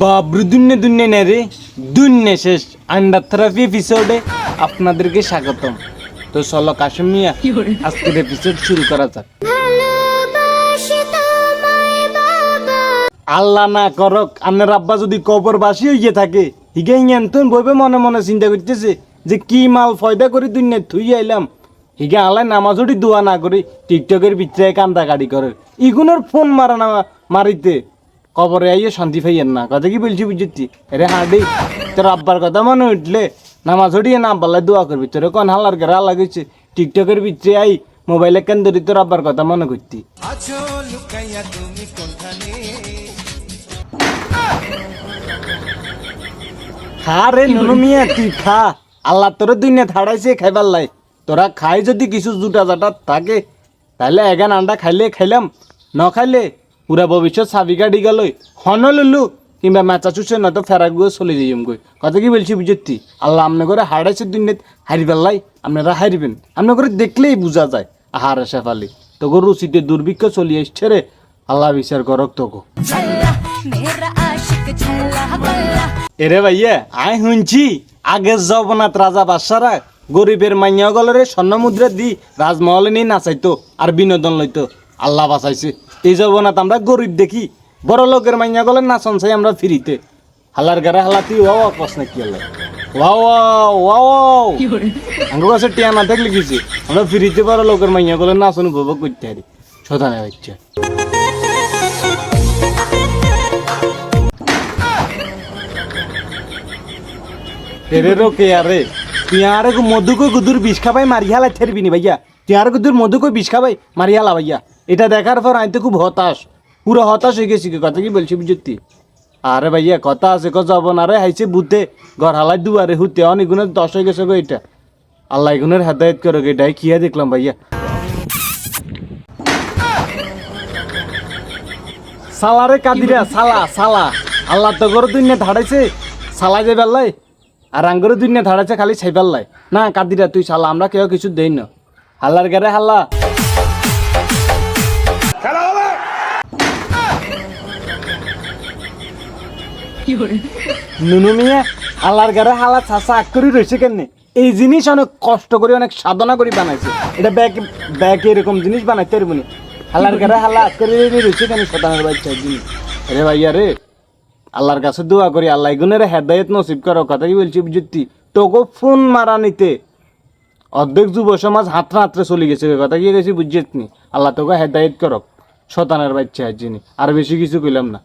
বাবরু দুন্নে দুন্নে নে রে। দুন্নে শেষ। আন্ডার থেরাপি এপিসোডে আপনাদেরকে স্বাগতম। তো চলো কাশিম মিয়া আজকের এপিসোড শুরু করা যাক। আল্লাহ না করক আন্নের আব্বা যদি কবর বাসি হইয়ে থাকে হিগে ইয়েন্তন বইবে মনে মনে চিন্তা করতেছে যে কি মাল ফয়দা করি দুনিয়া থুই আইলাম। হিগে আল্লাহ নামাজটি দোয়া না করি টিকটকের ভিতরে কান্দা গাড়ি করে। ইগুনের ফোন মারা না মারিতে। কবরে আইয়ে শান্তি পাইয়েন না। কথা কি বলছি বুঝছি? রে হা হাডি তোর আব্বার কথা মনে উঠলে নামাজ হটিয়ে না আব্বাল্লাই দোয়া করবি। তোর কোন হালার গেরা আল্লাহ গেছে টিকটকের ভিতরে আই, মোবাইলে কেন ধরি তোর আব্বার কথা মনে করতি? খা রে নুনু মিয়া তুই খা? আল্লাহ তোর দুনিয়া থাড়াইছে খাইবার লাই। তোরা খাই যদি কিছু জুটা জাটা থাকে, তাহলে এগান আন্ডা খাইলে খাইলাম, ন খাইলে পুরা ভবিষ্যৎ সাবিকা ডিগা হন হনলুলু কিংবা ম্যাচাচুসে নয়তো ফেরাগুয়ে চলে যাই গই কথা কি বলছি বুঝতি? আল্লাহ আমনে করে হারাইছে দুনিয়াত হারিবেলাই আপনারা হারিবেন। আমনে করে দেখলেই বোঝা যায় আহার শেফালি তোকে রুচিতে দুর্ভিক্ষ চলি আসছে রে আল্লাহ বিচার করক তোকে এরে ভাইয়া আই শুনছি আগের জগন্নাথ রাজা বাদশারা গরিবের মাইয়া গলরে স্বর্ণ মুদ্রা দি রাজমহলে নিয়ে নাচাইতো আর বিনোদন লইতো। আল্লাহ বাঁচাইছে। এই জগন্নাথ আমরা গরিব দেখি। বড় লোকের মাইয়া গলের নাচন চাই আমরা ফিরিতে। হালার গারে হালাতি ওয়াও প্রশ্ন কি হলো আমার কাছে টিয়া না থাকলে কিছু আমরা ফিরিতে বড় লোকের মাইয়া গলের নাচন উপভোগ করতে পারি। শোধানে বাচ্চা। এরেরও কে আরে তুই আরে মধুকো গুদুর বিষ খাবাই মারি হালাই নি ভাইয়া। তুই আর গুদুর মধুকো বিষ খাবাই মারি হালা ভাইয়া। এটা দেখার পর আমি তো খুব হতাশ। পুরো হতাশ হয়ে গেছি কথা কি বলছি বুঝতি? আরে ভাইয়া, কথা আছে ক যাব না রে, হাইছে বুতে, ঘর হালাই দু দুয়ারে হুতে, অনেক গুণের দশ হয়ে গেছে গো এটা। আল্লাহ গুণের হেদায়ত করো এটাই খিয়া দেখলাম ভাইয়া। সালারে কাদিরা, সালা সালা। আল্লাহ তো করে দুনিয়া ধাড়াইছে, সালা যে বেল্লাই আর আঙ্গরে দুনিয়া ধাড়াইছে, খালি ছাই বেল্লাই না, কাদিরা, তুই সালা, আমরা কেউ কিছু দেই না। হাল্লার গারে হাল্লা। নুনু মিয়া আল্লাহর গারে হালা রয়েছে কেন এই জিনিস অনেক কষ্ট করে, অনেক সাধনা করে বানাইছে। এটা ব্যাগ ব্যাগ এরকম জিনিস বানাইতে পারব আল্লাহর গারে হালা করে রয়েছে কেন শতানের বাচ্চা জিনিস রে ভাইয়া রে, আল্লাহর কাছে দোয়া করি, আল্লাহ গুনের হেদায়ত নসিব করো কথা কি বলছি বুঝতি। তোকে ফোন মারা নিতে। অর্ধেক যুব সমাজ হাতরা হাতরে চলে গেছে কথা কি গেছি নি আল্লাহ তোকে হেদায়ত করক, শতানের বাচ্চা জিনি আর বেশি কিছু কইলাম না।